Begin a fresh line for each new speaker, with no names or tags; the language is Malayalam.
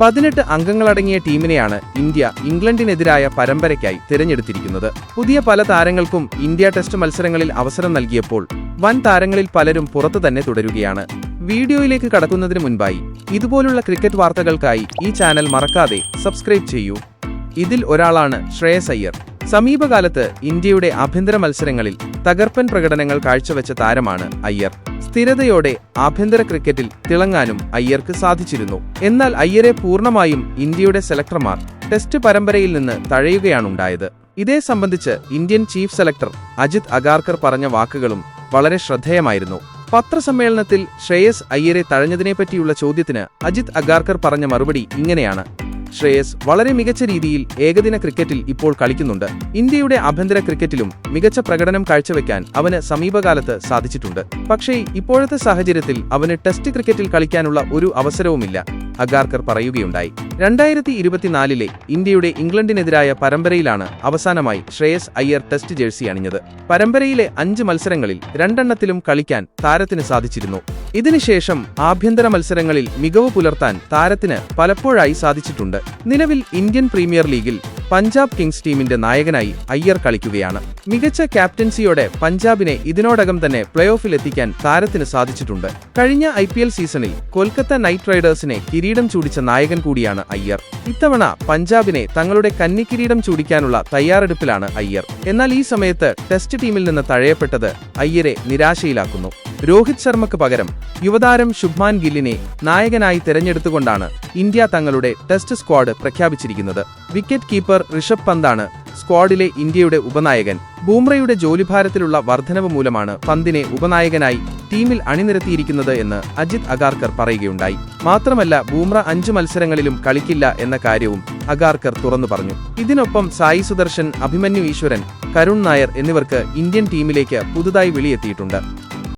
പതിനെട്ട് അംഗങ്ങളടങ്ങിയ ടീമിനെയാണ് ഇന്ത്യ ഇംഗ്ലണ്ടിനെതിരായ പരമ്പരയ്ക്കായി തിരഞ്ഞെടുത്തിരിക്കുന്നത്. പുതിയ പല താരങ്ങൾക്കും ഇന്ത്യ ടെസ്റ്റ് മത്സരങ്ങളിൽ അവസരം നൽകിയപ്പോൾ വൻ താരങ്ങളിൽ പലരും പുറത്തു തന്നെ തുടരുകയാണ്. വീഡിയോയിലേക്ക് കടക്കുന്നതിന് മുൻപായി ഇതുപോലുള്ള ക്രിക്കറ്റ് വാർത്തകൾക്കായി ഈ ചാനൽ മറക്കാതെ സബ്സ്ക്രൈബ് ചെയ്യൂ. ഇതിൽ ഒരാളാണ് ശ്രേയസ് അയ്യർ. സമീപകാലത്ത് ഇന്ത്യയുടെ ആഭ്യന്തര മത്സരങ്ങളിൽ തകർപ്പൻ പ്രകടനങ്ങൾ കാഴ്ചവെച്ച താരമാണ് അയ്യർ. സ്ഥിരതയോടെ ആഭ്യന്തര ക്രിക്കറ്റിൽ തിളങ്ങാനും അയ്യർക്ക് സാധിച്ചിരുന്നു. എന്നാൽ അയ്യരെ പൂർണമായും ഇന്ത്യയുടെ സെലക്ടർമാർ ടെസ്റ്റ് പരമ്പരയിൽ നിന്ന് തഴയുകയാണുണ്ടായത്. ഇതേ സംബന്ധിച്ച് Indian chief selector Ajit Agarkar പറഞ്ഞ വാക്കുകളും വളരെ ശ്രദ്ധേയമായിരുന്നു. പത്രസമ്മേളനത്തിൽ ശ്രേയസ് അയ്യരെ തഴഞ്ഞതിനെപ്പറ്റിയുള്ള ചോദ്യത്തിന് അജിത് അഗാർക്കർ പറഞ്ഞ മറുപടി ഇങ്ങനെയാണ്. ശ്രേയസ് വളരെ മികച്ച രീതിയിൽ ഏകദിന ക്രിക്കറ്റിൽ ഇപ്പോൾ കളിക്കുന്നുണ്ട്. ഇന്ത്യയുടെ ആഭ്യന്തര ക്രിക്കറ്റിലും മികച്ച പ്രകടനം കാഴ്ചവെക്കാൻ അവന് സമീപകാലത്ത് സാധിച്ചിട്ടുണ്ട്. പക്ഷേ ഇപ്പോഴത്തെ സാഹചര്യത്തിൽ അവന് ടെസ്റ്റ് ക്രിക്കറ്റിൽ കളിക്കാനുള്ള ഒരു അവസരവുമില്ല അഗാർക്കർ പറയുകയുണ്ടായി. രണ്ടായിരത്തി ഇരുപത്തിനാലിലെ ഇന്ത്യയുടെ ഇംഗ്ലണ്ടിനെതിരായ പരമ്പരയിലാണ് അവസാനമായി ശ്രേയസ് അയ്യർ ടെസ്റ്റ് ജേഴ്സി അണിഞ്ഞത്. പരമ്പരയിലെ അഞ്ച് മത്സരങ്ങളിൽ രണ്ടെണ്ണത്തിലും കളിക്കാൻ താരത്തിന് സാധിച്ചിരുന്നു. ഇതിനുശേഷം ആഭ്യന്തര മത്സരങ്ങളിൽ മികവ് പുലർത്താൻ താരത്തിന് പലപ്പോഴായി സാധിച്ചിട്ടുണ്ട്. നിലവിൽ ഇന്ത്യൻ പ്രീമിയർ ലീഗിൽ പഞ്ചാബ് കിങ്സ് ടീമിന്റെ നായകനായി അയ്യർ കളിക്കുകയാണ്. മികച്ച ക്യാപ്റ്റൻസിയോടെ പഞ്ചാബിനെ ഇതിനോടകം തന്നെ പ്ലേ ഓഫിൽ എത്തിക്കാൻ താരത്തിന് സാധിച്ചിട്ടുണ്ട്. കഴിഞ്ഞ ഐ സീസണിൽ കൊൽക്കത്ത നൈറ്റ് റൈഡേഴ്സിനെ കിരീടം ചൂടിച്ച നായകൻ കൂടിയാണ് അയ്യർ. ഇത്തവണ പഞ്ചാബിനെ തങ്ങളുടെ കന്നിക്കിരീടം ചൂടിക്കാനുള്ള തയ്യാറെടുപ്പിലാണ് അയ്യർ. എന്നാൽ ഈ സമയത്ത് ടെസ്റ്റ് ടീമിൽ നിന്ന് തഴയപ്പെട്ടത് അയ്യരെ നിരാശയിലാക്കുന്നു. രോഹിത് ശർമ്മക്ക് പകരം യുവതാരം ശുഭ്മാൻ ഗില്ലിനെ നായകനായി തെരഞ്ഞെടുത്തുകൊണ്ടാണ് ഇന്ത്യ തങ്ങളുടെ ടെസ്റ്റ് സ്ക്വാഡ് പ്രഖ്യാപിച്ചിരിക്കുന്നത്. വിക്കറ്റ് കീപ്പർ ഋഷഭ് പന്താണ് സ്ക്വാഡിലെ ഇന്ത്യയുടെ ഉപനായകൻ. ബൂംറയുടെ ജോലിഭാരത്തിലുള്ള വർധനവ് മൂലമാണ് പന്തിനെ ഉപനായകനായി ടീമിൽ അണിനിരത്തിയിരിക്കുന്നത് എന്ന് അജിത് അഗാർക്കർ പറയുകയുണ്ടായി. മാത്രമല്ല ബൂംറ അഞ്ചു മത്സരങ്ങളിലും കളിക്കില്ല എന്ന കാര്യവും അഗാർക്കർ തുറന്നു പറഞ്ഞു. ഇതിനൊപ്പം സായി സുദർശൻ അഭിമന്യു ഈശ്വരൻ കരുൺ നായർ എന്നിവർക്ക് ഇന്ത്യൻ ടീമിലേക്ക് പുതുതായി വിളിയെത്തിയിട്ടുണ്ട്.